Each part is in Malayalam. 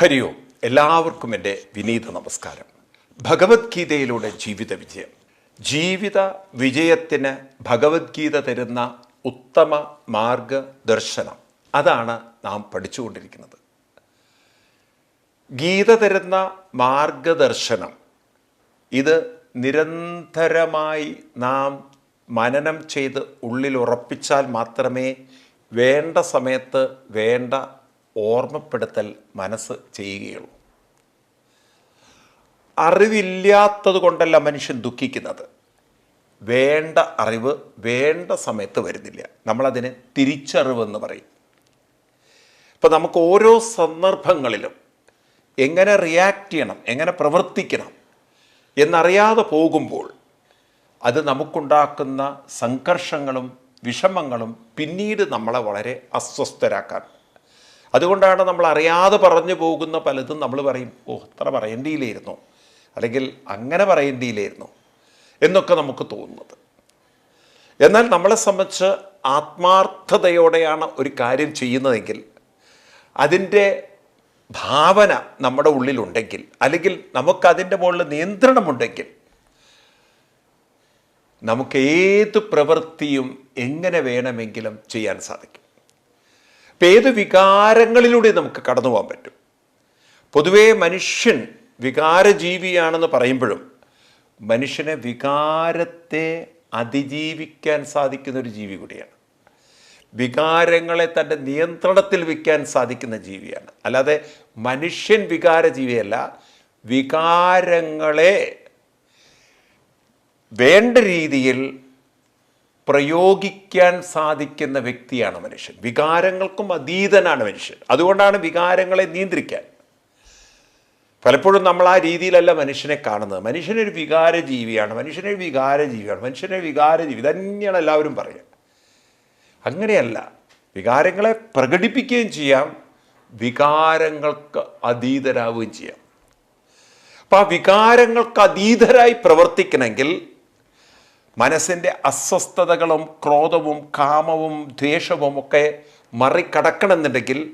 ഹരി ഓം എല്ലാവർക്കും എന്റെ വിനീത നമസ്കാരം. ഭഗവത്ഗീതയിലൂടെ ജീവിത വിജയം. ജീവിത വിജയത്തിന് ഭഗവത്ഗീത തരുന്ന ഉത്തമ മാർഗദർശനം. അതാണ് നാം പഠിച്ചുകൊണ്ടിരിക്കുന്നത്. ഗീത തരുന്ന മാർഗദർശനം ഇത് നിരന്തരമായി നാം മനനം ചെയ്ത് ഉള്ളിൽ ഉറപ്പിച്ചാൽ മാത്രമേ വേണ്ട സമയത്ത് വേണ്ട ഓർമ്മപ്പെടുത്തൽ മനസ്സ് ചെയ്യുകയുള്ളൂ. അറിവില്ലാത്തത് കൊണ്ടല്ല മനുഷ്യൻ ദുഃഖിക്കുന്നത്. വേണ്ട അറിവ് വേണ്ട സമയത്ത് വരുന്നില്ല. നമ്മളതിന് തിരിച്ചറിവെന്ന് പറയും. ഇപ്പം നമുക്ക് ഓരോ സന്ദർഭങ്ങളിലും എങ്ങനെ റിയാക്ട് ചെയ്യണം എങ്ങനെ പ്രവർത്തിക്കണം എന്നറിയാതെ പോകുമ്പോൾ അത് നമുക്കുണ്ടാക്കുന്ന സംഘർഷങ്ങളും വിഷമങ്ങളും പിന്നീട് നമ്മളെ വളരെ അസ്വസ്ഥരാക്കാൻ അതുകൊണ്ടാണ് നമ്മൾ അറിയാതെ പറഞ്ഞു പോകുന്ന പലതും നമ്മൾ പറയും ഓ അത്ര പറയേണ്ടിയില്ലായിരുന്നു. അല്ലെങ്കിൽ അങ്ങനെ പറയേണ്ടിയില്ലായിരുന്നു. എന്നൊക്കെ നമുക്ക് തോന്നുന്നത്. എന്നാൽ നമ്മളെ സംബന്ധിച്ച് ആത്മാർത്ഥതയോടെയാണ് ഒരു കാര്യം ചെയ്യുന്നതെങ്കിൽ അതിന്റെ ഭാവന നമ്മുടെ ഉള്ളിലുണ്ടെങ്കിൽ അല്ലെങ്കിൽ നമുക്കതിന്റെ മുകളിൽ നിയന്ത്രണമുണ്ടെങ്കിൽ നമുക്ക് ഏത് പ്രവൃത്തിയും എങ്ങനെ വേണമെങ്കിലും ചെയ്യാൻ സാധിക്കും. ഏത് വികാരങ്ങളിലൂടെ നമുക്ക് കടന്നു പോകാൻ പറ്റും. പൊതുവേ മനുഷ്യൻ വികാരജീവിയാണെന്ന് പറയുമ്പോഴും മനുഷ്യനെ വികാരത്തെ അതിജീവിക്കാൻ സാധിക്കുന്ന ഒരു ജീവി കൂടിയാണ്. വികാരങ്ങളെ തന്റെ നിയന്ത്രണത്തിൽ വയ്ക്കാൻ സാധിക്കുന്ന ജീവിയാണ്. അല്ലാതെ മനുഷ്യൻ വികാര ജീവിയല്ല വികാരങ്ങളെ വേണ്ട രീതിയിൽ പ്രയോഗിക്കാൻ സാധിക്കുന്ന വ്യക്തിയാണ് മനുഷ്യൻ. വികാരങ്ങൾക്കും അതീതനാണ് മനുഷ്യൻ. അതുകൊണ്ടാണ് വികാരങ്ങളെ നിയന്ത്രിക്കാൻ. പലപ്പോഴും നമ്മൾ ആ രീതിയിലല്ല മനുഷ്യനെ കാണുന്നത്. മനുഷ്യനൊരു വികാര ജീവിയാണ് മനുഷ്യനൊരു വികാര ജീവിയാണ് മനുഷ്യനൊരു വികാര ജീവി തന്നെയാണ് എല്ലാവരും പറയുക. അങ്ങനെയല്ല. വികാരങ്ങളെ പ്രകടിപ്പിക്കുകയും ചെയ്യാം. വികാരങ്ങൾക്ക് അതീതരാവുകയും ചെയ്യാം. അപ്പം ആ വികാരങ്ങൾക്ക് അതീതരായി പ്രവർത്തിക്കണമെങ്കിൽ മനസ്സിന്റെ അസ്വസ്ഥതകളും ക്രോധവും കാമവും ദ്വേഷവും ഒക്കെ മറികടക്കണമെന്നുണ്ടെങ്കിൽ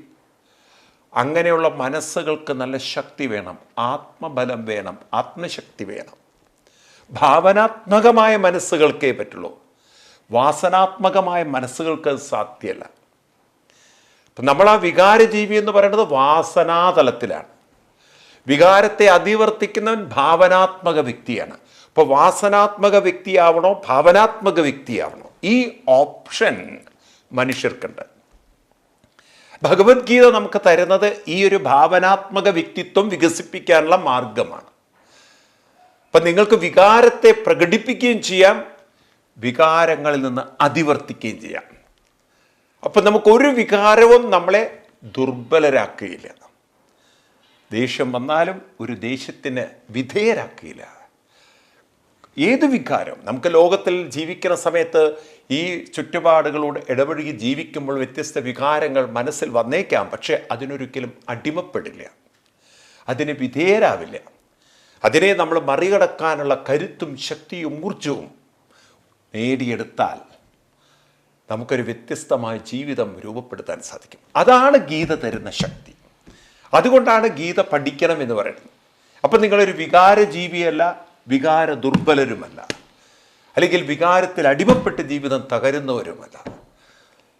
അങ്ങനെയുള്ള മനസ്സുകൾക്ക് നല്ല ശക്തി വേണം ആത്മബലം വേണം ആത്മശക്തി വേണം. ഭാവനാത്മകമായ മനസ്സുകൾക്കേ പറ്റുള്ളൂ. വാസനാത്മകമായ മനസ്സുകൾക്ക് സാധ്യമല്ല. അപ്പം നമ്മൾ ആ വികാരജീവി എന്ന് പറയുന്നത് വാസനാതലത്തിലാണ്. വികാരത്തെ അതിവർത്തിക്കുന്നവൻ ഭാവനാത്മക വ്യക്തിയാണ്. അപ്പോൾ വാസനാത്മക വ്യക്തിയാവണോ ഭാവനാത്മക വ്യക്തിയാവണോ? ഈ ഓപ്ഷൻ മനുഷ്യർക്കുണ്ട്. ഭഗവത്ഗീത നമുക്ക് തരുന്നത് ഈ ഒരു ഭാവനാത്മക വ്യക്തിത്വം വികസിപ്പിക്കാനുള്ള മാർഗമാണ്. അപ്പം നിങ്ങൾക്ക് വികാരത്തെ പ്രകടിപ്പിക്കുകയും ചെയ്യാം വികാരങ്ങളിൽ നിന്ന് അതിവർത്തിക്കുകയും ചെയ്യാം. അപ്പം നമുക്കൊരു വികാരവും നമ്മളെ ദുർബലരാക്കുകയില്ല. ദേഷ്യം വന്നാലും ഒരു ദേഷ്യത്തിന് വിധേയരാക്കുകയില്ല. ഏത് വികാരം? നമുക്ക് ലോകത്തിൽ ജീവിക്കുന്ന സമയത്ത് ഈ ചുറ്റുപാടുകളോട് ഇടപഴകി ജീവിക്കുമ്പോൾ വ്യത്യസ്ത വികാരങ്ങൾ മനസ്സിൽ വന്നേക്കാം. പക്ഷേ അതിനൊരിക്കലും അടിമപ്പെടില്ല. അതിന് വിധേയരാവില്ല. അതിനെ നമ്മൾ മറികടക്കാനുള്ള കരുത്തും ശക്തിയും ഊർജവും നേടിയെടുത്താൽ നമുക്കൊരു വ്യത്യസ്തമായ ജീവിതം രൂപപ്പെടുത്താൻ സാധിക്കും. അതാണ് ഗീത തരുന്ന ശക്തി. അതുകൊണ്ടാണ് ഗീത പഠിക്കണം എന്ന് പറയുന്നത്. അപ്പം നിങ്ങളൊരു വികാര ജീവിയല്ല വികാര ദുർബലരുമല്ല. അല്ലെങ്കിൽ വികാരത്തിൽ അടിമപ്പെട്ട് ജീവിതം തകരുന്നവരുമല്ല.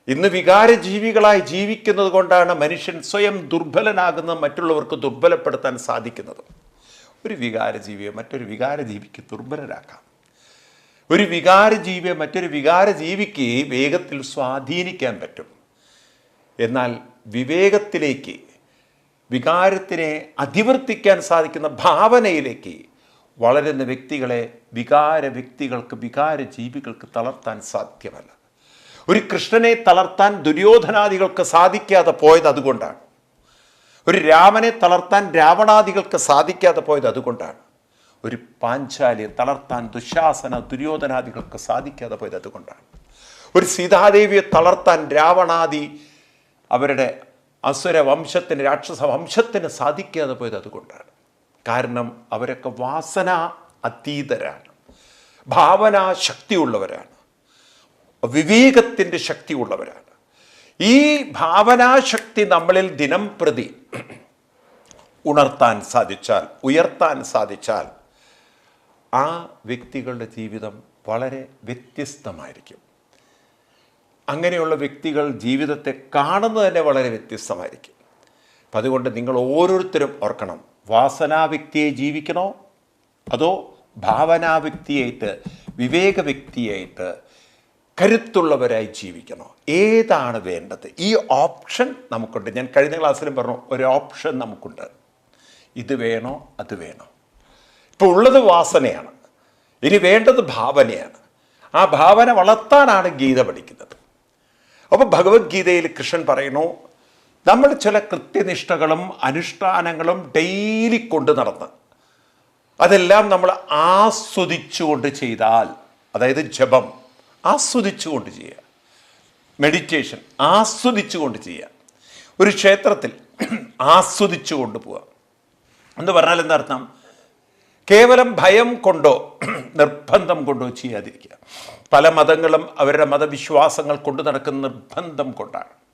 ഇന്ന് വികാര ജീവികളായി ജീവിക്കുന്നത് കൊണ്ടാണ് മനുഷ്യൻ സ്വയം ദുർബലനാകുന്നത് മറ്റുള്ളവർക്ക് ദുർബലപ്പെടുത്താൻ സാധിക്കുന്നത്. ഒരു വികാരജീവിയെ മറ്റൊരു വികാര ജീവിക്ക് ദുർബലരാക്കാം. ഒരു വികാരജീവിയെ മറ്റൊരു വികാര ജീവിക്ക് വേഗത്തിൽ സ്വാധീനിക്കാൻ പറ്റും. എന്നാൽ വിവേകത്തിലേക്ക് വികാരത്തിനെ അധിവർത്തിക്കാൻ സാധിക്കുന്ന ഭാവനയിലേക്ക് വളരുന്ന വ്യക്തികളെ വികാര വ്യക്തികൾക്ക് വികാര ജീവികൾക്ക് തളർത്താൻ സാധ്യമല്ല. ഒരു കൃഷ്ണനെ തളർത്താൻ ദുര്യോധനാദികൾക്ക് സാധിക്കാതെ പോയത് അതുകൊണ്ടാണ്. ഒരു രാമനെ തളർത്താൻ രാവണാദികൾക്ക് സാധിക്കാതെ പോയത് അതുകൊണ്ടാണ്. ഒരു പാഞ്ചാലിയെ തളർത്താൻ ദുശാസന ദുര്യോധനാദികൾക്ക് സാധിക്കാതെ പോയത് അതുകൊണ്ടാണ്. ഒരു സീതാദേവിയെ തളർത്താൻ രാവണാദി അവരുടെ അസുര വംശത്തിന് രാക്ഷസ വംശത്തിന് സാധിക്കാതെ പോയത് അതുകൊണ്ടാണ്. കാരണം അവരൊക്കെ വാസന അതീതരാണ്. ഭാവന ശക്തിയുള്ളവരാണ്. വിവേകത്തിന്റെ ശക്തിയുള്ളവരാണ്. ഈ ഭാവനാശക്തി നമ്മളിൽ ദിനം പ്രതി ഉണർത്താൻ സാധിച്ചാൽ ഉയർത്താൻ സാധിച്ചാൽ ആ വ്യക്തികളുടെ ജീവിതം വളരെ വ്യത്യസ്തമായിരിക്കും. അങ്ങനെയുള്ള വ്യക്തികൾ ജീവിതത്തെ കാണുന്നത് തന്നെ വളരെ വ്യത്യസ്തമായിരിക്കും. അപ്പം അതുകൊണ്ട് നിങ്ങൾ ഓരോരുത്തരും ഓർക്കണം വാസനാ വ്യക്തിയെ ജീവിക്കണോ? അതോ ഭാവനാ വ്യക്തിയായിട്ട് വിവേക വ്യക്തിയായിട്ട് കരുത്തുള്ളവരായി ജീവിക്കണോ? ഏതാണ് വേണ്ടത്? ഈ ഓപ്ഷൻ നമുക്കുണ്ട്. ഞാൻ കഴിഞ്ഞ ക്ലാസ്സിലും പറഞ്ഞു ഒരു ഓപ്ഷൻ നമുക്കുണ്ട്. ഇത് വേണോ? അത് വേണോ? ഇപ്പോൾ ഉള്ളത് വാസനയാണ്. ഇനി വേണ്ടത് ഭാവനയാണ്. ആ ഭാവന വളർത്താനാണ് ഗീത പഠിക്കുന്നത്. അപ്പോൾ ഭഗവത്ഗീതയിൽ കൃഷ്ണൻ പറയുന്നു നമ്മൾ ചില കൃത്യനിഷ്ഠകളും അനുഷ്ഠാനങ്ങളും ഡെയിലി കൊണ്ട് നടന്ന് അതെല്ലാം നമ്മൾ ആസ്വദിച്ചുകൊണ്ട് ചെയ്താൽ അതായത് ജപം ആസ്വദിച്ചുകൊണ്ട് ചെയ്യുക. മെഡിറ്റേഷൻ ആസ്വദിച്ചുകൊണ്ട് ചെയ്യുക. ഒരു ക്ഷേത്രത്തിൽ ആസ്വദിച്ചു കൊണ്ട് പോവുക. എന്ന് പറഞ്ഞാൽ എന്താ അർത്ഥം? കേവലം ഭയം കൊണ്ടോ നിർബന്ധം കൊണ്ടോ ചെയ്യാതിരിക്കുക. പല മതങ്ങളും അവരുടെ മതവിശ്വാസങ്ങൾ കൊണ്ടു നടക്കുന്ന നിർബന്ധം കൊണ്ടാണ്.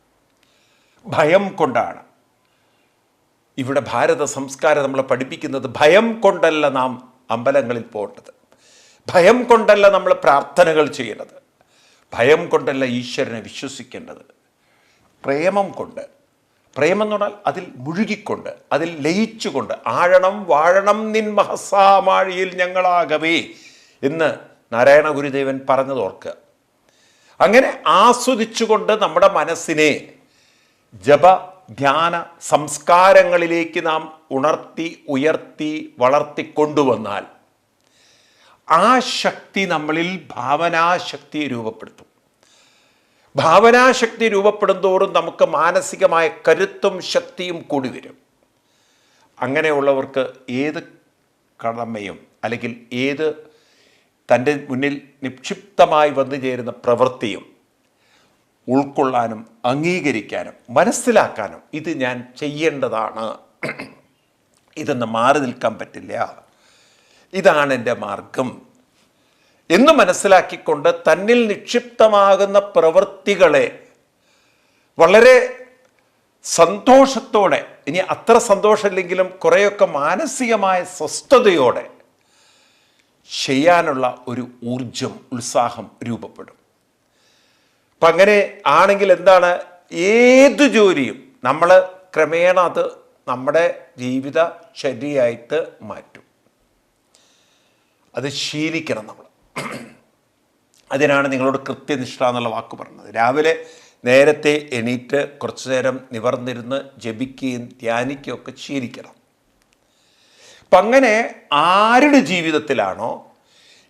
ഭയം കൊണ്ടാണ്. ഇവിടെ ഭാരത സംസ്കാരം നമ്മളെ പഠിപ്പിക്കുന്നത് ഭയം കൊണ്ടല്ല നാം അമ്പലങ്ങളിൽ പോകേണ്ടത്. ഭയം കൊണ്ടല്ല നമ്മൾ പ്രാർത്ഥനകൾ ചെയ്യേണ്ടത് ഭയം കൊണ്ടല്ല ഈശ്വരനെ വിശ്വസിക്കേണ്ടത്. പ്രേമം കൊണ്ട്. പ്രേമം എന്ന് പറഞ്ഞാൽ അതിൽ മുഴുകിക്കൊണ്ട് അതിൽ ലയിച്ചുകൊണ്ട് ആഴണം വാഴണം നിൻ മഹസാമാഴിയിൽ ഞങ്ങളാകവേ എന്ന് നാരായണ ഗുരുദേവൻ പറഞ്ഞത് ഓർക്കുക. അങ്ങനെ ആസ്വദിച്ചുകൊണ്ട് നമ്മുടെ മനസ്സിനെ ജപ ധ്യാന സംസ്കാരങ്ങളിലേക്ക് നാം ഉണർത്തി ഉയർത്തി വളർത്തിക്കൊണ്ടുവന്നാൽ ആ ശക്തി നമ്മളിൽ ഭാവനാശക്തിയെ രൂപപ്പെടുത്തും. ഭാവനാശക്തി രൂപപ്പെടും തോറും നമുക്ക് മാനസികമായ കരുത്തും ശക്തിയും കൂടി വരും. അങ്ങനെയുള്ളവർക്ക് ഏത് കടമയും അല്ലെങ്കിൽ ഏത് തന്റെ മുന്നിൽ നിക്ഷിപ്തമായി വന്നു ചേരുന്ന പ്രവൃത്തിയും ഉൾക്കൊള്ളാനും അംഗീകരിക്കാനും മനസ്സിലാക്കാനും ഇത് ഞാൻ ചെയ്യേണ്ടതാണ്. ഇതൊന്ന് മാറി നിൽക്കാൻ പറ്റില്ല. ഇതാണ് എന്റെ മാർഗം. എന്ന് മനസ്സിലാക്കിക്കൊണ്ട് തന്നിൽ നിക്ഷിപ്തമാകുന്ന പ്രവൃത്തികളെ വളരെ സന്തോഷത്തോടെ ഇനി അത്ര സന്തോഷമില്ലെങ്കിലും കുറേയൊക്കെ മാനസികമായ സ്വസ്ഥതയോടെ ചെയ്യാനുള്ള ഒരു ഊർജം ഉത്സാഹം രൂപപ്പെടും. അപ്പം അങ്ങനെ ആണെങ്കിൽ എന്താണ്? ഏത് ജോലിയും നമ്മൾ ക്രമേണ അത് നമ്മുടെ ജീവിത ശരിയായിട്ട് മാറ്റും. അത് ശീലിക്കണം നമ്മൾ. അതിനാണ് നിങ്ങളോട് കൃത്യനിഷ്ഠ എന്നുള്ള വാക്ക് പറഞ്ഞത്. രാവിലെ നേരത്തെ എണീറ്റ് കുറച്ചു നേരം നിവർന്നിരുന്ന് ജപിക്കുകയും ധ്യാനിക്കുകയും ഒക്കെ ശീലിക്കണം. അപ്പം അങ്ങനെ ആരുടെ ജീവിതത്തിലാണോ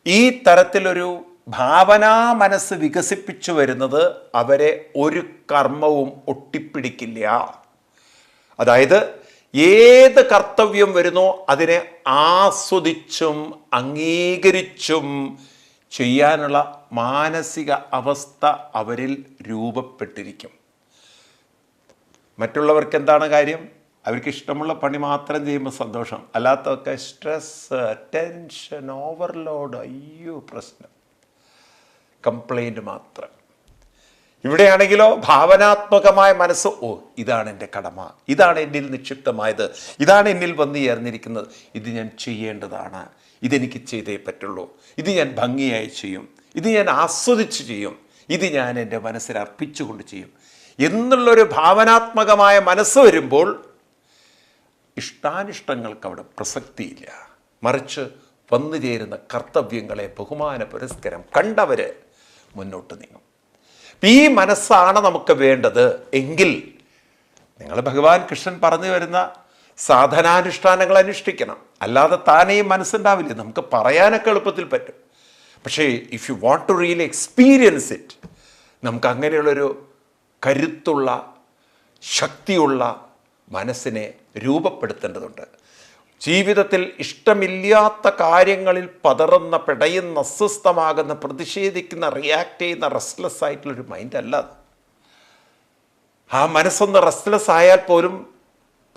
ഈ തരത്തിലൊരു ഭാവനാ മനസ്സ് വികസിപ്പിച്ചു വരുന്നത് അവരെ ഒരു കർമ്മവും ഒട്ടിപ്പിടിക്കില്ല. അതായത് ഏത് കർത്തവ്യം വരുന്നോ അതിനെ ആസ്വദിച്ചും അംഗീകരിച്ചും ചെയ്യാനുള്ള മാനസിക അവസ്ഥ അവരിൽ രൂപപ്പെട്ടിരിക്കും. മറ്റുള്ളവർക്ക് എന്താണ് കാര്യം? അവർക്ക് ഇഷ്ടമുള്ള പണി മാത്രം ചെയ്യുമ്പോൾ സന്തോഷം. അല്ലാത്തൊക്കെ സ്ട്രെസ് ടെൻഷൻ ഓവർലോഡ് അയ്യോ പ്രശ്നം. കംപ്ലൈന്റ് മാത്രം. ഇവിടെയാണെങ്കിലോ ഭാവനാത്മകമായ മനസ്സ് ഓ ഇതാണ് എന്റെ കടമ ഇതാണ് എന്നിൽ നിക്ഷിപ്തമായത് ഇതാണ് എന്നിൽ വന്നു ചേർന്നിരിക്കുന്നത്. ഇത് ഞാൻ ചെയ്യേണ്ടതാണ് ഇതെനിക്ക് ചെയ്തേ പറ്റുള്ളൂ ഇത് ഞാൻ ഭംഗിയായി ചെയ്യും ഇത് ഞാൻ ആസ്വദിച്ച് ചെയ്യും ഇത് ഞാൻ എന്റെ മനസ്സിൽ അർപ്പിച്ചുകൊണ്ട് ചെയ്യും. എന്നുള്ളൊരു ഭാവനാത്മകമായ മനസ്സ് വരുമ്പോൾ ഇഷ്ടാനിഷ്ടങ്ങൾക്ക് അവിടെ പ്രസക്തിയില്ല. മറിച്ച് വന്നു ചേരുന്ന കർത്തവ്യങ്ങളെ ബഹുമാന പുരസ്കരം കണ്ടവര് മുന്നോട്ട് നീങ്ങും. ഈ മനസ്സാണ് നമുക്ക് വേണ്ടത് എങ്കിൽ നിങ്ങൾ ഭഗവാൻ കൃഷ്ണൻ പറഞ്ഞു വരുന്ന സാധനാനുഷ്ഠാനങ്ങൾ അനുഷ്ഠിക്കണം. അല്ലാതെ താനേ മനസ്സുണ്ടാവില്ല. നമുക്ക് പറയാനൊക്കെ എളുപ്പത്തിൽ പറ്റും. പക്ഷേ if you want to really experience it നമുക്ക് അങ്ങനെയുള്ളൊരു കരുത്തുള്ള ശക്തിയുള്ള മനസ്സിനെ രൂപപ്പെടുത്തേണ്ടതുണ്ട്. ജീവിതത്തിൽ ഇഷ്ടമില്ലാത്ത കാര്യങ്ങളിൽ പതറുന്ന പിടയുന്ന അസ്വസ്ഥമാകുന്ന പ്രതിഷേധിക്കുന്ന റിയാക്ട് ചെയ്യുന്ന റെസ്റ്റ്ലെസ് ആയിട്ടുള്ളൊരു മൈൻഡ് അല്ല ആ മനസ്സൊന്ന് റെസ്റ്റ്ലെസ് ആയാൽ പോലും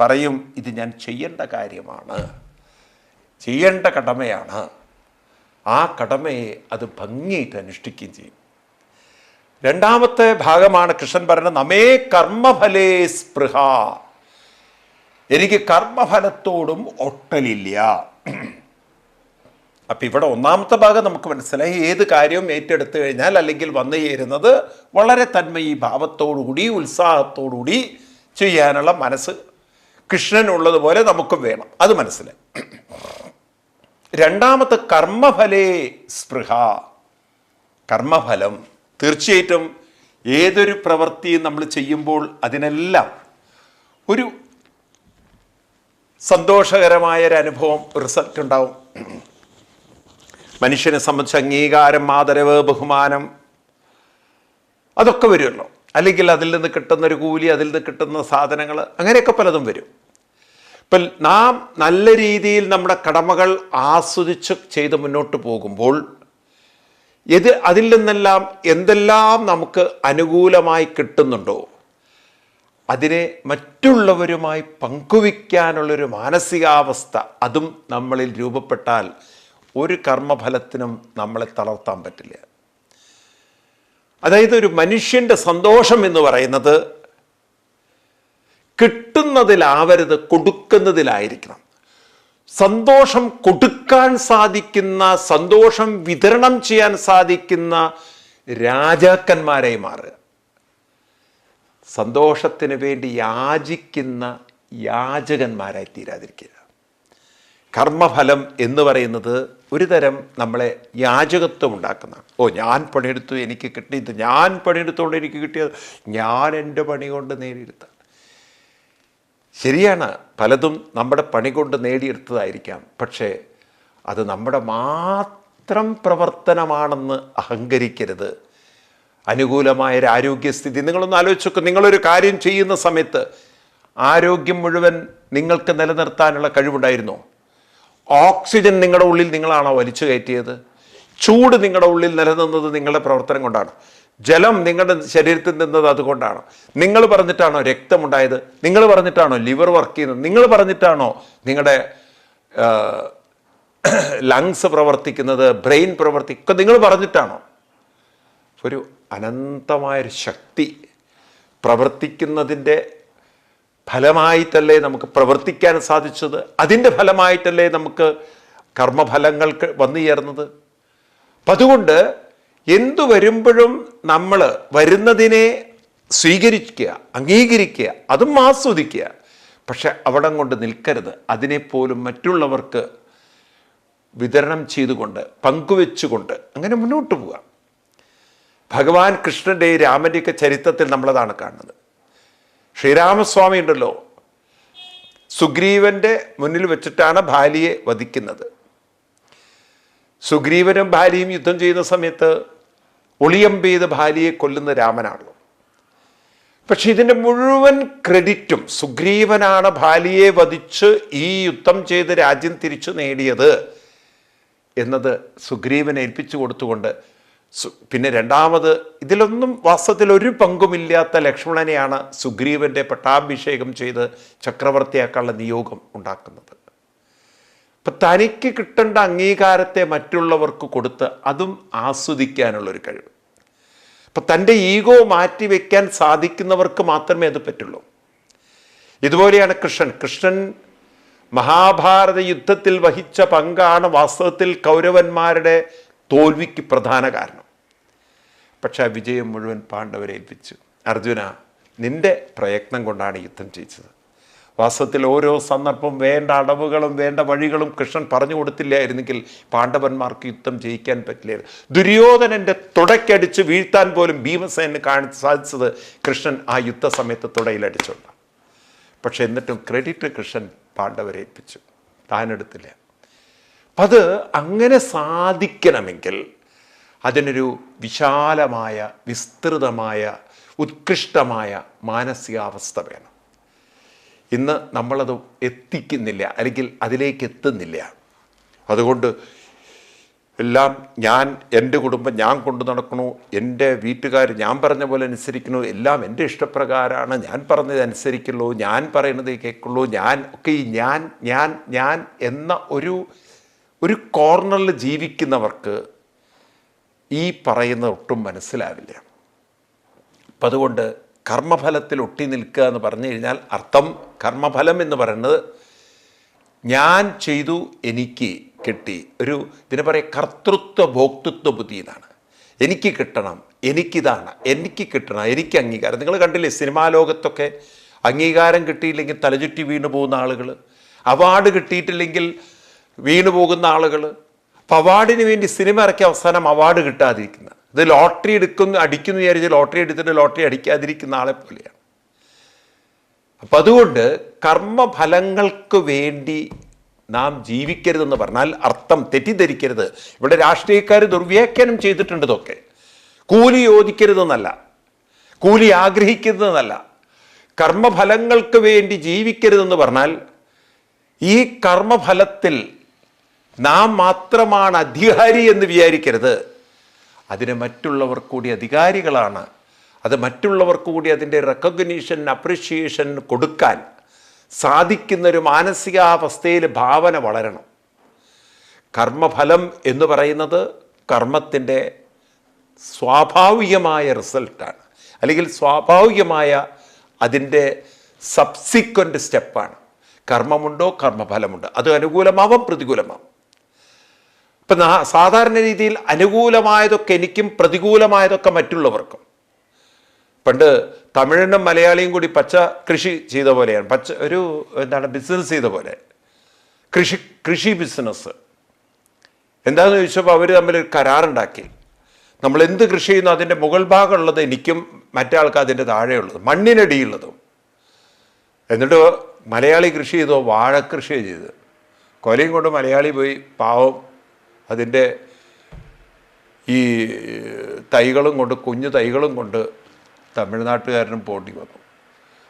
പറയും ഇത് ഞാൻ ചെയ്യേണ്ട കാര്യമാണ്. ചെയ്യേണ്ട കടമയാണ്. ആ കടമയെ അത് ഭംഗിയായിട്ട് അനുഷ്ഠിക്കുകയും ചെയ്യും. രണ്ടാമത്തെ ഭാഗമാണ് കൃഷ്ണൻ പറയുന്നത് നമേ കർമ്മഫലേ സ്പൃഹ. എനിക്ക് കർമ്മഫലത്തോടും ഒട്ടലില്ല. അപ്പം ഇവിടെ ഒന്നാമത്തെ ഭാഗം നമുക്ക് മനസ്സിലായി. ഏത് കാര്യവും ഏറ്റെടുത്തു കഴിഞ്ഞാൽ അല്ലെങ്കിൽ വന്നു ചേരുന്നത് വളരെ തന്മയി ഭാവത്തോടുകൂടി ഉത്സാഹത്തോടുകൂടി ചെയ്യാനുള്ള മനസ്സ് കൃഷ്ണനുള്ളതുപോലെ നമുക്കും വേണം. അത് മനസ്സിലായി. രണ്ടാമത്തെ കർമ്മഫലേ സ്പൃഹ. കർമ്മഫലം. തീർച്ചയായിട്ടും ഏതൊരു പ്രവൃത്തിയും നമ്മൾ ചെയ്യുമ്പോൾ അതിനെല്ലാം ഒരു സന്തോഷകരമായ ഒരു അനുഭവം റിസൾട്ട് ഉണ്ടാവും. മനുഷ്യനെ സംബന്ധിച്ച് അംഗീകാരം ആദരവ് ബഹുമാനം അതൊക്കെ വരുമല്ലോ. അല്ലെങ്കിൽ അതിൽ നിന്ന് കിട്ടുന്ന ഒരു കൂലി അതിൽ നിന്ന് കിട്ടുന്ന സാധനങ്ങൾ അങ്ങനെയൊക്കെ പലതും വരും. ഇപ്പം നാം നല്ല രീതിയിൽ നമ്മുടെ കടമകൾ ആസ്വദിച്ച് ചെയ്ത് മുന്നോട്ട് പോകുമ്പോൾ ഇത് അതിൽ നിന്നെല്ലാം എന്തെല്ലാം നമുക്ക് അനുകൂലമായി കിട്ടുന്നുണ്ടോ? അതിനെ മറ്റുള്ളവരുമായി പങ്കുവയ്ക്കാനുള്ളൊരു മാനസികാവസ്ഥ അതും നമ്മളിൽ രൂപപ്പെട്ടാൽ ഒരു കർമ്മഫലത്തിനും നമ്മളെ തളർത്താൻ പറ്റില്ല. അതായത് ഒരു മനുഷ്യന്റെ സന്തോഷം എന്ന് പറയുന്നത് കിട്ടുന്നതിലാവരുത് കൊടുക്കുന്നതിലായിരിക്കണം. സന്തോഷം കൊടുക്കാൻ സാധിക്കുന്ന സന്തോഷം വിതരണം ചെയ്യാൻ സാധിക്കുന്ന രാജാക്കന്മാരായി മാറുക. സന്തോഷത്തിന് വേണ്ടി യാചിക്കുന്ന യാചകന്മാരായി തീരാതിരിക്കുക കർമ്മഫലം എന്ന് പറയുന്നത് ഒരു തരം നമ്മളെ യാചകത്വം ഉണ്ടാക്കുന്ന ഓ ഞാൻ പണിയെടുത്തു എനിക്ക് കിട്ടിയത് ഞാൻ പണിയെടുത്തുകൊണ്ട് എനിക്ക് കിട്ടിയത് ഞാൻ എന്റെ പണി കൊണ്ട് നേടിയെടുത്ത. ശരിയാണ് പലതും നമ്മുടെ പണി കൊണ്ട് നേടിയെടുത്തതായിരിക്കാം പക്ഷേ അത് നമ്മുടെ മാത്രം പ്രവർത്തനമാണെന്ന് അഹങ്കരിക്കരുത്. അനുകൂലമായ ഒരു ആരോഗ്യസ്ഥിതി. നിങ്ങളൊന്ന് ആലോചിച്ചു നോക്കുക നിങ്ങളൊരു കാര്യം ചെയ്യുന്ന സമയത്ത് ആരോഗ്യം മുഴുവൻ നിങ്ങൾക്ക് നിലനിർത്താനുള്ള കഴിവുണ്ടായിരുന്നു? ഓക്സിജൻ നിങ്ങളുടെ ഉള്ളിൽ നിങ്ങളാണോ വലിച്ചു കയറ്റിയത്? ചൂട് നിങ്ങളുടെ ഉള്ളിൽ നിലനിന്നത് നിങ്ങളുടെ പ്രവർത്തനം കൊണ്ടാണ്? ജലം നിങ്ങളുടെ ശരീരത്തിൽ നിന്നത് അതുകൊണ്ടാണ്? നിങ്ങൾ പറഞ്ഞിട്ടാണോ രക്തമുണ്ടായത്? നിങ്ങൾ പറഞ്ഞിട്ടാണോ ലിവർ വർക്ക് ചെയ്യുന്നത്? നിങ്ങൾ പറഞ്ഞിട്ടാണോ നിങ്ങളുടെ ലങ്സ് പ്രവർത്തിക്കുന്നത്? ബ്രെയിൻ പ്രവർത്തിക്കുക നിങ്ങൾ പറഞ്ഞിട്ടാണോ? ഒരു അനന്തമായൊരു ശക്തി പ്രവർത്തിക്കുന്നതിന്റെ ഫലമായിട്ടല്ലേ നമുക്ക് പ്രവർത്തിക്കാൻ സാധിച്ചത്? അതിന്റെ ഫലമായിട്ടല്ലേ നമുക്ക് കർമ്മഫലങ്ങൾ വന്നു ചേർന്നത് അപ്പം അതുകൊണ്ട് എന്തു വരുമ്പോഴും നമ്മൾ വരുന്നതിനെ സ്വീകരിക്കുക അംഗീകരിക്കുക അതും ആസ്വദിക്കുക. പക്ഷെ അവിടം കൊണ്ട് നിൽക്കരുത്. അതിനെപ്പോലും മറ്റുള്ളവർക്ക് വിതരണം ചെയ്തുകൊണ്ട് പങ്കുവെച്ചുകൊണ്ട് അങ്ങനെ മുന്നോട്ട് പോവുക ഭഗവാൻ കൃഷ്ണന്റെ രാമന്റെയൊക്കെ ചരിത്രത്തിൽ നമ്മളതാണ് കാണുന്നത്. ശ്രീരാമസ്വാമി ഉണ്ടല്ലോ. സുഗ്രീവന്റെ മുന്നിൽ വെച്ചിട്ടാണ് ഭാര്യയെ വധിക്കുന്നത്. സുഗ്രീവനും ഭാര്യയും യുദ്ധം ചെയ്യുന്ന സമയത്ത് ഒളിയമ്പെയ്ത് ഭാര്യയെ കൊല്ലുന്ന രാമനാണല്ലോ. പക്ഷെ ഇതിന്റെ മുഴുവൻ ക്രെഡിറ്റും സുഗ്രീവനാണ് ഭാര്യയെ വധിച്ച് ഈ യുദ്ധം ചെയ്ത് രാജ്യം തിരിച്ചു നേടിയത് എന്നത് സുഗ്രീവനെ ഏൽപ്പിച്ചു കൊടുത്തുകൊണ്ട് പിന്നെ രണ്ടാമത് ഇതിലൊന്നും വാസ്തവത്തിൽ ഒരു പങ്കുമില്ലാത്ത ലക്ഷ്മണനെയാണ് സുഗ്രീവന്റെ പട്ടാഭിഷേകം ചെയ്ത് ചക്രവർത്തിയാക്കാനുള്ള നിയോഗം ഉണ്ടാക്കുന്നത്. അപ്പം തനിക്ക് കിട്ടേണ്ട അംഗീകാരത്തെ മറ്റുള്ളവർക്ക് കൊടുത്ത് അതും ആസ്വദിക്കാനുള്ളൊരു കഴിവ്. അപ്പം തന്റെ ഈഗോ മാറ്റിവെക്കാൻ സാധിക്കുന്നവർക്ക് മാത്രമേ അത് പറ്റുള്ളൂ. ഇതുപോലെയാണ് കൃഷ്ണൻ. കൃഷ്ണൻ മഹാഭാരത യുദ്ധത്തിൽ വഹിച്ച പങ്കാണ് വാസ്തവത്തിൽ കൗരവന്മാരുടെ തോൽവിക്ക് പ്രധാന കാരണം. പക്ഷെ ആ വിജയം മുഴുവൻ പാണ്ഡവരെ ഏൽപ്പിച്ചു. അർജുന നിന്റെ പ്രയത്നം കൊണ്ടാണ് യുദ്ധം ജയിച്ചത്. വാസ്തവത്തിൽ ഓരോ സന്ദർഭം വേണ്ട അടവുകളും വേണ്ട വഴികളും കൃഷ്ണൻ പറഞ്ഞു കൊടുത്തില്ലായിരുന്നെങ്കിൽ പാണ്ഡവന്മാർക്ക് യുദ്ധം ജയിക്കാൻ പറ്റില്ലായിരുന്നു. ദുര്യോധനന്റെ തുടക്കടിച്ച് വീഴ്ത്താൻ പോലും ഭീമസേന കാണിച്ച് സാധിച്ചത് കൃഷ്ണൻ ആ യുദ്ധ സമയത്ത് തുടയിലടിച്ചുണ്ട് പക്ഷെ എന്നിട്ടും ക്രെഡിറ്റ് കൃഷ്ണൻ പാണ്ഡവരെ ഏൽപ്പിച്ചു. താനെടുത്തില്ല. അപ്പം അത് അങ്ങനെ സാധിക്കണമെങ്കിൽ അതിനൊരു വിശാലമായ വിസ്തൃതമായ ഉത്കൃഷ്ടമായ മാനസികാവസ്ഥ വേണം. ഇന്ന് നമ്മളത് എത്തിക്കുന്നില്ല അല്ലെങ്കിൽ അതിലേക്ക് എത്തുന്നില്ല. അതുകൊണ്ട് എല്ലാം ഞാൻ എന്റെ കുടുംബം ഞാൻ കൊണ്ടു നടക്കണു എന്റെ വീട്ടുകാർ ഞാൻ പറഞ്ഞ പോലെ അനുസരിക്കണു എല്ലാം എന്റെ ഇഷ്ടപ്രകാരമാണ് ഞാൻ പറഞ്ഞത് അനുസരിക്കുള്ളൂ ഞാൻ പറയുന്നത് കേൾക്കുള്ളൂ ഞാൻ ഒക്കെ ഈ ഞാൻ ഞാൻ ഞാൻ എന്ന ഒരു ഒരു കോർണറിൽ ജീവിക്കുന്നവർക്ക് ഈ പറയുന്ന ഒട്ടും മനസ്സിലാവില്ല. അപ്പം അതുകൊണ്ട് കർമ്മഫലത്തിൽ ഒട്ടി നിൽക്കുക എന്ന് പറഞ്ഞു കഴിഞ്ഞാൽ അർത്ഥം കർമ്മഫലം എന്ന് പറയുന്നത് ഞാൻ ചെയ്തു എനിക്ക് കിട്ടി. ഒരു ഇതിനെ പറയുക കർത്തൃത്വ ഭോക്തൃത്വ ബുദ്ധി എന്നാണ്. എനിക്ക് കിട്ടണം എനിക്കിതാണ് എനിക്ക് കിട്ടണം എനിക്ക് അംഗീകാരം. നിങ്ങൾ കണ്ടില്ലേ സിനിമാ ലോകത്തൊക്കെ അംഗീകാരം കിട്ടിയില്ലെങ്കിൽ തലചുറ്റി വീണു പോകുന്ന ആളുകൾ അവാർഡ് കിട്ടിയിട്ടില്ലെങ്കിൽ വീണു പോകുന്ന ആളുകൾ അപ്പോൾ അവാർഡിന് വേണ്ടി സിനിമ ഇറക്കി അവസാനം അവാർഡ് കിട്ടാതിരിക്കുന്ന. ഇത് ലോട്ടറി എടുക്കുന്നു അടിക്കുന്നു വിചാരിച്ച് ലോട്ടറി എടുത്തിട്ട് ലോട്ടറി അടിക്കാതിരിക്കുന്ന ആളെ പോലെയാണ്. അപ്പം അതുകൊണ്ട് കർമ്മഫലങ്ങൾക്ക് വേണ്ടി നാം ജീവിക്കരുതെന്ന് പറഞ്ഞാൽ അർത്ഥം തെറ്റിദ്ധരിക്കരുത്. ഇവിടെ രാഷ്ട്രീയക്കാർ ദുർവ്യാഖ്യാനം ചെയ്തിട്ടുണ്ട് ഇതൊക്കെ. കൂലി യോജിക്കരുതെന്നല്ല. കൂലി ആഗ്രഹിക്കരുതെന്നല്ല. കർമ്മഫലങ്ങൾക്ക് വേണ്ടി ജീവിക്കരുതെന്ന് പറഞ്ഞാൽ ഈ കർമ്മഫലത്തിൽ നാം മാത്രമാണ് അധികാരി എന്ന് വിചാരിക്കരുത്. അതിന് മറ്റുള്ളവർ കൂടി അധികാരികളാണ്. അത് മറ്റുള്ളവർ കൂടി അതിന്റെ റെക്കഗ്നീഷൻ അപ്രിഷിയേഷൻ കൊടുക്കാൻ സാധിക്കുന്നൊരു മാനസികാവസ്ഥയിൽ ഭാവന വളരണം. കർമ്മഫലം എന്ന് പറയുന്നത് കർമ്മത്തിന്റെ സ്വാഭാവികമായ റിസൾട്ടാണ് അല്ലെങ്കിൽ സ്വാഭാവികമായ അതിന്റെ സബ്സിക്വന്റ് സ്റ്റെപ്പാണ് കർമ്മമുണ്ടോ? കർമ്മഫലമുണ്ടോ. അത് അനുകൂലമാവാം പ്രതികൂലമാവാം. ഇപ്പം സാധാരണ രീതിയിൽ അനുകൂലമായതൊക്കെ എനിക്കും പ്രതികൂലമായതൊക്കെ മറ്റുള്ളവർക്കും. പണ്ട് തമിഴനും മലയാളിയും കൂടി പച്ച കൃഷി ചെയ്ത പോലെയാണ്. പച്ച ഒരു എന്താണ് ബിസിനസ് ചെയ്ത പോലെ. കൃഷി കൃഷി ബിസിനസ് എന്താണെന്ന് ചോദിച്ചപ്പോൾ അവർ തമ്മിൽ ഒരു കരാറുണ്ടാക്കി. നമ്മൾ എന്ത് കൃഷി ചെയ്യുന്നു അതിന്റെ മുകൾ ഭാഗമുള്ളത് എനിക്കും മറ്റേ ആൾക്ക് അതിന്റെ താഴെയുള്ളത് മണ്ണിനടിയുള്ളതും എന്നിട്ട് മലയാളി കൃഷി ചെയ്തോ വാഴ കൃഷി ചെയ്ത്. കൊലയും കൊണ്ട് മലയാളി പോയി പാവം അതിന്റെ ഈ തൈകളും കൊണ്ട് കുഞ്ഞു തൈകളും കൊണ്ട് തമിഴ്നാട്ടുകാരനും പോണ്ടി വന്നു.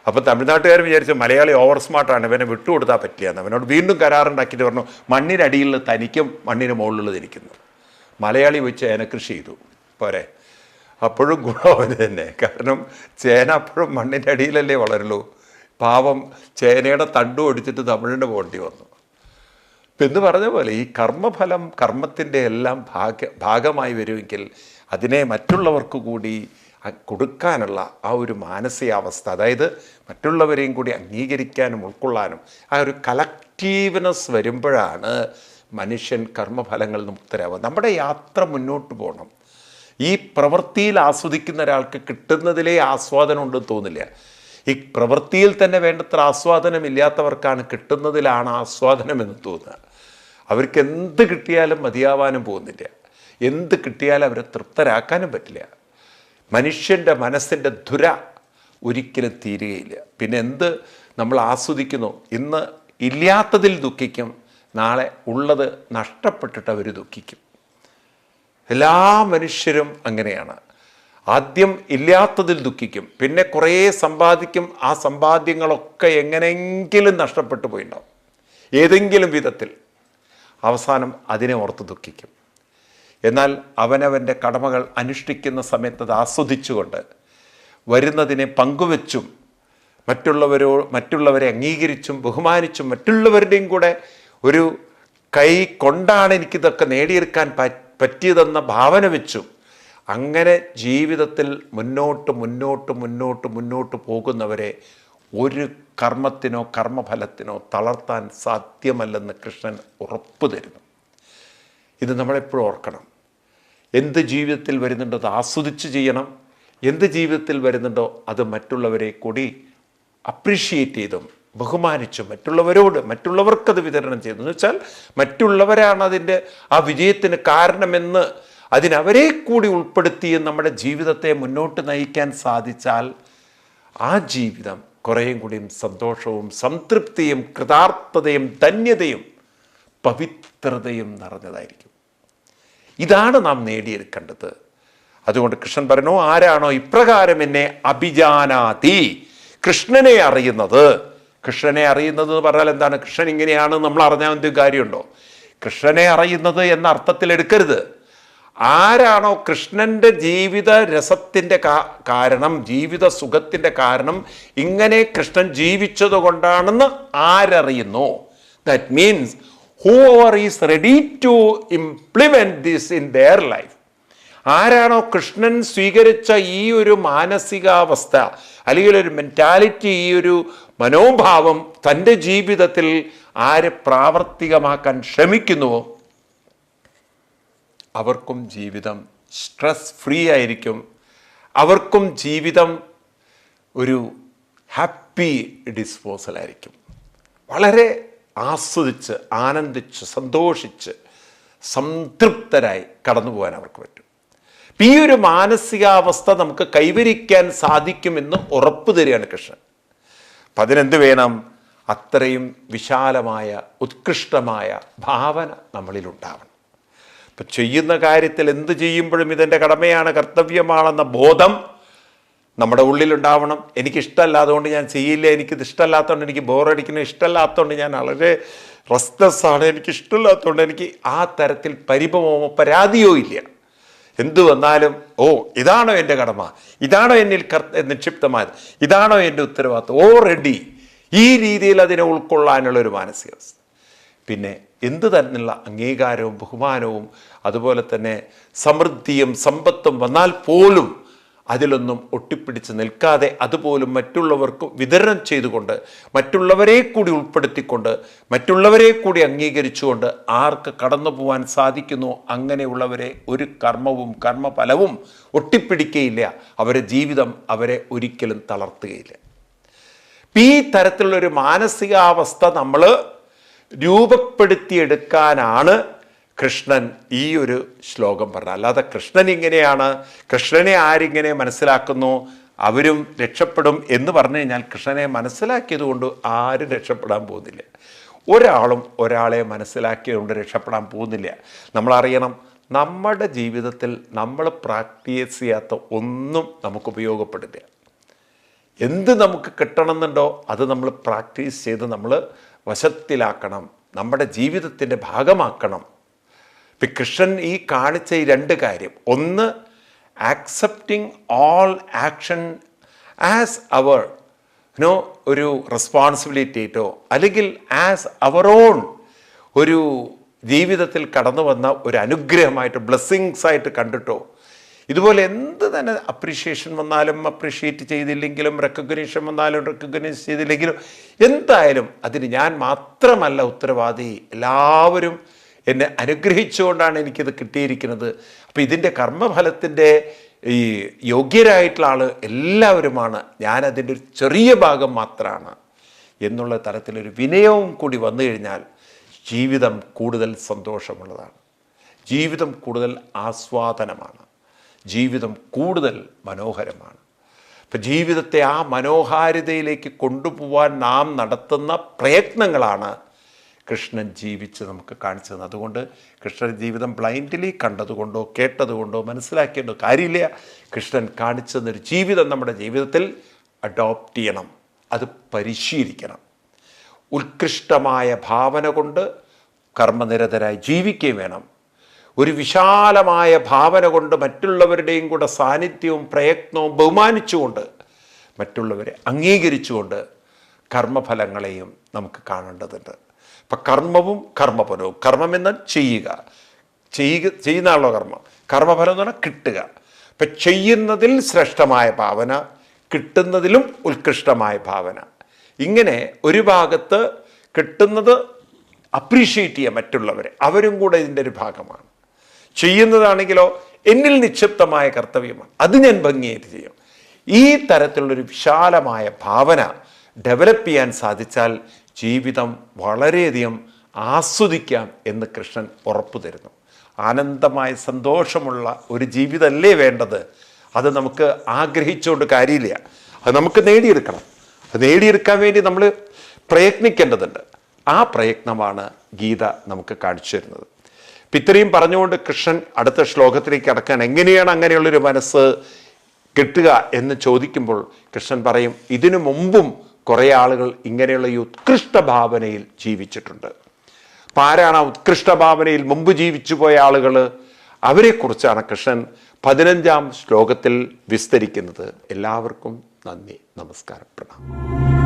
അപ്പോൾ തമിഴ്നാട്ടുകാരൻ വിചാരിച്ച മലയാളി ഓവർ സ്മാർട്ടാണ് ഇവനെ വിട്ടുകൊടുത്താൽ പറ്റിയെന്ന് അവനോട് വീണ്ടും കരാറുണ്ടാക്കിയിട്ട് പറഞ്ഞു മണ്ണിനടിയിൽ തനിക്കും മണ്ണിന് മുകളിലുള്ളത് ഇരിക്കുന്നു. മലയാളി വെച്ച് ചേന കൃഷി ചെയ്തു. പോരെ. അപ്പോഴും ഗുണം തന്നെ. കാരണം ചേന അപ്പോഴും മണ്ണിന്റെ അടിയിലല്ലേ വളരുള്ളൂ. പാവം ചേനയുടെ തണ്ടു ഒടിച്ചിട്ട് തമിഴിന് പോണ്ടി വന്നു. ഇപ്പം എന്ന് പറഞ്ഞ പോലെ ഈ കർമ്മഫലം കർമ്മത്തിന്റെ എല്ലാം ഭാഗ ഭാഗമായി വരുമെങ്കിൽ അതിനെ മറ്റുള്ളവർക്ക് കൂടി കൊടുക്കാനുള്ള ആ ഒരു മാനസികാവസ്ഥ അതായത് മറ്റുള്ളവരെയും കൂടി അംഗീകരിക്കാനും ഉൾക്കൊള്ളാനും ആ ഒരു കലക്റ്റീവ്നെസ് വരുമ്പോഴാണ് മനുഷ്യൻ കർമ്മഫലങ്ങളിൽ നിന്ന് മുക്തരാവുക. നമ്മുടെ യാത്ര മുന്നോട്ട് പോകണം. ഈ പ്രവൃത്തിയിൽ ആസ്വദിക്കുന്ന ഒരാൾക്ക് കിട്ടുന്നതിലേ ആസ്വാദനം ഉണ്ടെന്ന് തോന്നില്ല. ഈ പ്രവൃത്തിയിൽ തന്നെ വേണ്ടത്ര ആസ്വാദനം ഇല്ലാത്തവർക്കാണ് കിട്ടുന്നതിലാണ് ആസ്വാദനം എന്ന് തോന്നുക. അവർക്ക് എന്ത് കിട്ടിയാലും മതിയാവാനും പോകുന്നില്ല. എന്ത് കിട്ടിയാലും അവരെ തൃപ്തരാക്കാനും പറ്റില്ല. മനുഷ്യന്റെ മനസ്സിന്റെ ധുര ഒരിക്കലും തീരുകയില്ല. പിന്നെ എന്ത് നമ്മൾ ആസ്വദിക്കുന്നു? ഇന്ന് ഇല്ലാത്തതിൽ ദുഃഖിക്കും. നാളെ ഉള്ളത് നഷ്ടപ്പെട്ടിട്ട് അവർ ദുഃഖിക്കും. എല്ലാ മനുഷ്യരും അങ്ങനെയാണ്. ആദ്യം ഇല്ലാത്തതിൽ ദുഃഖിക്കും. പിന്നെ കുറേ സമ്പാദിക്കും. ആ സമ്പാദ്യങ്ങളൊക്കെ എങ്ങനെയെങ്കിലും നഷ്ടപ്പെട്ടു പോയിണ്ടാവും. ഏതെങ്കിലും വിധത്തിൽ അവസാനം അതിനെ ഓർത്ത് ദുഃഖിക്കും. എന്നാൽ അവനവന്റെ കടമകൾ അനുഷ്ഠിക്കുന്ന സമയത്ത് അത് ആസ്വദിച്ചുകൊണ്ട് വരുന്നതിനെ പങ്കുവെച്ചും മറ്റുള്ളവരോ മറ്റുള്ളവരെ അംഗീകരിച്ചും ബഹുമാനിച്ചും മറ്റുള്ളവരുടെയും കൂടെ ഒരു കൈ കൊണ്ടാണ് എനിക്കിതൊക്കെ നേടിയെടുക്കാൻ പറ്റിയതെന്ന ഭാവന വെച്ചും അങ്ങനെ ജീവിതത്തിൽ മുന്നോട്ട് മുന്നോട്ട് മുന്നോട്ട് മുന്നോട്ട് പോകുന്നവരെ ഒരു കർമ്മത്തിനോ കർമ്മഫലത്തിനോ തളർത്താൻ സാധ്യമല്ലെന്ന് കൃഷ്ണൻ ഉറപ്പ് തരുന്നു. ഇത് നമ്മളെപ്പോഴും ഓർക്കണം. എന്ത് ജീവിതത്തിൽ വരുന്നുണ്ടോ അത് ആസ്വദിച്ച് ചെയ്യണം. എന്ത് ജീവിതത്തിൽ വരുന്നുണ്ടോ അത് മറ്റുള്ളവരെ കൂടി അപ്രീഷിയേറ്റ് ചെയ്തും ബഹുമാനിച്ചും മറ്റുള്ളവരോട് മറ്റുള്ളവർക്കത് വിതരണം ചെയ്തു. എന്ന് വെച്ചാൽ മറ്റുള്ളവരാണ് അതിന്റെ ആ വിജയത്തിന് കാരണമെന്ന് അതിനവരെ കൂടി ഉൾപ്പെടുത്തി നമ്മുടെ ജീവിതത്തെ മുന്നോട്ട് നയിക്കാൻ സാധിച്ചാൽ ആ ജീവിതം കുറേയും കൂടിയും സന്തോഷവും സംതൃപ്തിയും കൃതാർത്ഥതയും ധന്യതയും പവിത്രതയും നിറഞ്ഞതായിരിക്കും. ഇതാണ് നാം നേടിയെടുക്കേണ്ടത്. അതുകൊണ്ട് കൃഷ്ണൻ പറഞ്ഞു ആരാണോ ഇപ്രകാരം എന്നെ അഭിജാനാതി? കൃഷ്ണനെ അറിയുന്നത്. കൃഷ്ണനെ അറിയുന്നത് എന്ന് പറഞ്ഞാൽ എന്താണ്? കൃഷ്ണൻ ഇങ്ങനെയാണ് നമ്മൾ അറിഞ്ഞാൽ എന്തൊരു കാര്യമുണ്ടോ? കൃഷ്ണനെ അറിയുന്നത് എന്ന അർത്ഥത്തിൽ എടുക്കരുത്. ആരാണോ കൃഷ്ണന്റെ ജീവിത രസത്തിന്റെ കാരണം ജീവിത സുഖത്തിന്റെ കാരണം ഇങ്ങനെ കൃഷ്ണൻ ജീവിച്ചത് കൊണ്ടാണെന്ന് ആരറിയുന്നു? That means whoever is ready to implement this in their life ആരാണോ കൃഷ്ണൻ സ്വീകരിച്ച ഈ ഒരു മാനസികാവസ്ഥ അല്ലെങ്കിൽ ഒരു മെന്റാലിറ്റി ഈ ഒരു മനോഭാവം തന്റെ ജീവിതത്തിൽ ആര് പ്രാവർത്തികമാക്കാൻ ശ്രമിക്കുന്നുവോ? അവർക്കും ജീവിതം സ്ട്രെസ് ഫ്രീ ആയിരിക്കും. അവർക്കും ജീവിതം ഒരു ഹാപ്പി ഡിസ്പോസൽ ആയിരിക്കും. വളരെ ആസ്വദിച്ച് ആനന്ദിച്ച് സന്തോഷിച്ച് സംതൃപ്തരായി കടന്നു പോകാൻ അവർക്ക് പറ്റും. ഈ ഒരു മാനസികാവസ്ഥ നമുക്ക് കൈവരിക്കാൻ സാധിക്കുമെന്ന് ഉറപ്പ് തരികയാണ് കൃഷ്ണൻ. അപ്പം അതിനെന്ത് വേണം? അത്രയും വിശാലമായ ഉത്കൃഷ്ടമായ ഭാവന നമ്മളിലുണ്ടാവണം. ഇപ്പം ചെയ്യുന്ന കാര്യത്തിൽ എന്ത് ചെയ്യുമ്പോഴും ഇതെന്റെ കടമയാണ് കർത്തവ്യമാണെന്ന ബോധം നമ്മുടെ ഉള്ളിലുണ്ടാവണം. എനിക്കിഷ്ടമല്ലാത്തതുകൊണ്ട് ഞാൻ ചെയ്യില്ല എനിക്കിത് ഇഷ്ടമല്ലാത്തതുകൊണ്ട് എനിക്ക് ബോറടിക്കുന്നു ഇഷ്ടമല്ലാത്തതുകൊണ്ട് ഞാൻ വളരെ റെസ്റ്റസ്സാണ് എനിക്ക് ഇഷ്ടമില്ലാത്തതുകൊണ്ട് എനിക്ക് ആ തരത്തിൽ പരിഭവമോ പരാതിയോ ഇല്ല. എന്തു വന്നാലും ഓ ഇതാണോ എന്റെ കടമ? ഇതാണോ എന്നിൽ കർ നിക്ഷിപ്തമായത്? ഇതാണോ എന്റെ ഉത്തരവാദിത്വം ഓ റെഡി. ഈ രീതിയിൽ അതിനെ ഉൾക്കൊള്ളാനുള്ള ഒരു മാനസികാവസ്ഥ. പിന്നെ എന്ത് തന്നെയുള്ള അംഗീകാരവും ബഹുമാനവും അതുപോലെ തന്നെ സമൃദ്ധിയും സമ്പത്തും വന്നാൽ പോലും അതിലൊന്നും ഒട്ടിപ്പിടിച്ച് നിൽക്കാതെ അതുപോലും മറ്റുള്ളവർക്ക് വിതരണം ചെയ്തുകൊണ്ട് മറ്റുള്ളവരെ കൂടി ഉൾപ്പെടുത്തിക്കൊണ്ട് മറ്റുള്ളവരെ കൂടി അംഗീകരിച്ചുകൊണ്ട് ആർക്ക് കടന്നു പോകാൻ സാധിക്കുന്നു അങ്ങനെയുള്ളവരെ ഒരു കർമ്മവും കർമ്മഫലവും ഒട്ടിപ്പിടിക്കുകയില്ല അവരെ ജീവിതം അവരെ ഒരിക്കലും തളർത്തുകയില്ല. ഈ തരത്തിലുള്ളൊരു മാനസികാവസ്ഥ നമ്മൾ രൂപപ്പെടുത്തിയെടുക്കാനാണ് കൃഷ്ണൻ ഈ ഒരു ശ്ലോകം പറഞ്ഞത്. അല്ലാതെ കൃഷ്ണൻ ഇങ്ങനെയാണ് കൃഷ്ണനെ ആരിങ്ങനെ മനസ്സിലാക്കുന്നു അവരും രക്ഷപ്പെടും എന്ന് പറഞ്ഞു കഴിഞ്ഞാൽ കൃഷ്ണനെ മനസ്സിലാക്കിയത് കൊണ്ട് ആരും രക്ഷപ്പെടാൻ പോകുന്നില്ല. ഒരാളും ഒരാളെ മനസ്സിലാക്കിയതുകൊണ്ട് രക്ഷപ്പെടാൻ പോകുന്നില്ല. നമ്മളറിയണം നമ്മുടെ ജീവിതത്തിൽ നമ്മൾ പ്രാക്ടീസ് ചെയ്യാത്ത ഒന്നും നമുക്ക് ഉപയോഗപ്പെടില്ല. എന്ത് നമുക്ക് കിട്ടണമെന്നുണ്ടോ അത് നമ്മൾ പ്രാക്ടീസ് ചെയ്ത് നമ്മൾ വശത്തിലാക്കണം നമ്മുടെ ജീവിതത്തിന്റെ ഭാഗമാക്കണം. ഇപ്പം കൃഷ്ണൻ ഈ കാണിച്ച ഈ രണ്ട് കാര്യം. ഒന്ന് accepting all action as our no ഒരു റെസ്പോൺസിബിലിറ്റിയിട്ടോ അല്ലെങ്കിൽ ആസ് അവർ ഓൺ ഒരു ജീവിതത്തിൽ കടന്നു വന്ന ഒരു അനുഗ്രഹമായിട്ട് ബ്ലെസ്സിങ്സ് ആയിട്ട് കണ്ടിട്ടോ ഇതുപോലെ എന്ത് തന്നെ അപ്രീഷിയേഷൻ വന്നാലും അപ്രീഷിയേറ്റ് ചെയ്തില്ലെങ്കിലും റെക്കഗ്നീഷൻ വന്നാലും റെക്കഗ്നൈസ് ചെയ്തില്ലെങ്കിലും എന്തായാലും അതിന് ഞാൻ മാത്രമല്ല ഉത്തരവാദി. എല്ലാവരും എന്നെ അനുഗ്രഹിച്ചുകൊണ്ടാണ് എനിക്കിത് കിട്ടിയിരിക്കുന്നത്. അപ്പോൾ ഇതിന്റെ കർമ്മഫലത്തിന്റെ ഈ യോഗ്യരായിട്ടുള്ള ആൾ എല്ലാവരുമാണ്. ഞാനതിന്റെ ഒരു ചെറിയ ഭാഗം മാത്രമാണ് എന്നുള്ള തരത്തിലൊരു വിനയവും കൂടി വന്നു കഴിഞ്ഞാൽ ജീവിതം കൂടുതൽ സന്തോഷമുള്ളതാണ്. ജീവിതം കൂടുതൽ ആസ്വാദനമാണ്. ജീവിതം കൂടുതൽ മനോഹരമാണ്. ഇപ്പം ജീവിതത്തെ ആ മനോഹാരിതയിലേക്ക് കൊണ്ടുപോകാൻ നാം നടത്തുന്ന പ്രയത്നങ്ങളാണ് കൃഷ്ണൻ ജീവിച്ച് നമുക്ക് കാണിച്ചു തന്നത്. അതുകൊണ്ട് കൃഷ്ണൻ ജീവിതം ബ്ലൈൻഡ്ലി കണ്ടതുകൊണ്ടോ കേട്ടതുകൊണ്ടോ മനസ്സിലാക്കിയതോ കാര്യമില്ല. കൃഷ്ണൻ കാണിച്ചു തന്നൊരു ജീവിതം നമ്മുടെ ജീവിതത്തിൽ അഡോപ്റ്റ് ചെയ്യണം. അത് പരിശീലിക്കണം. ഉത്കൃഷ്ടമായ ഭാവന കൊണ്ട് കർമ്മനിരതരായി ജീവിക്കുകയും വേണം. ഒരു വിശാലമായ ഭാവന കൊണ്ട് മറ്റുള്ളവരുടെയും കൂടെ സാന്നിധ്യവും പ്രയത്നവും ബഹുമാനിച്ചുകൊണ്ട് മറ്റുള്ളവരെ അംഗീകരിച്ചുകൊണ്ട് കർമ്മഫലങ്ങളെയും നമുക്ക് കാണേണ്ടതുണ്ട്. അപ്പം കർമ്മവും കർമ്മഫലവും. കർമ്മം എന്നാൽ ചെയ്യുക. ചെയ്യുക ചെയ്യുന്ന ആളോ കർമ്മം. കർമ്മഫലം എന്ന് പറഞ്ഞാൽ കിട്ടുക. അപ്പം ചെയ്യുന്നതിൽ ശ്രേഷ്ഠമായ ഭാവന കിട്ടുന്നതിലും ഉത്കൃഷ്ടമായ ഭാവന. ഇങ്ങനെ ഒരു ഭാഗത്ത് കിട്ടുന്നത് അപ്രീഷിയേറ്റ് ചെയ്യുക മറ്റുള്ളവരെ. അവരും കൂടെ ഇതിന്റെ ഒരു ഭാഗമാണ്. ചെയ്യുന്നതാണെങ്കിലോ എന്നിൽ നിക്ഷിപ്തമായ കർത്തവ്യമാണ്. അത് ഞാൻ ഭംഗിയായിട്ട് ചെയ്യും. ഈ തരത്തിലുള്ളൊരു വിശാലമായ ഭാവന ഡെവലപ്പ് ചെയ്യാൻ സാധിച്ചാൽ ജീവിതം വളരെയധികം ആസ്വദിക്കാം എന്ന് കൃഷ്ണൻ ഉറപ്പു തരുന്നു. ആനന്ദമായ സന്തോഷമുള്ള ഒരു ജീവിതമല്ലേ വേണ്ടത്? അത് നമുക്ക് ആഗ്രഹിച്ചുകൊണ്ട് കാര്യമില്ല. അത് നമുക്ക് നേടിയെടുക്കണം. അത് നേടിയെടുക്കാൻ വേണ്ടി നമ്മൾ പ്രയത്നിക്കേണ്ടതുണ്ട്. ആ പ്രയത്നമാണ് ഗീത നമുക്ക് കാണിച്ചു തരുന്നത്. ഇത്രയും പറഞ്ഞുകൊണ്ട് കൃഷ്ണൻ അടുത്ത ശ്ലോകത്തിലേക്ക് അടക്കാൻ എങ്ങനെയാണ് അങ്ങനെയുള്ളൊരു മനസ്സ് കിട്ടുക എന്ന് ചോദിക്കുമ്പോൾ കൃഷ്ണൻ പറയും ഇതിനു മുമ്പും കുറേ ആളുകൾ ഇങ്ങനെയുള്ള ഈ ഉത്കൃഷ്ട ഭാവനയിൽ ജീവിച്ചിട്ടുണ്ട്. അപ്പം ആരാണ് ആ ഉത്കൃഷ്ട ഭാവനയിൽ മുമ്പ് ജീവിച്ചു പോയ ആളുകൾ അവരെക്കുറിച്ചാണ് കൃഷ്ണൻ പതിനഞ്ചാം ശ്ലോകത്തിൽ വിസ്തരിക്കുന്നത്. എല്ലാവർക്കും നന്ദി നമസ്കാരം പ്രണാം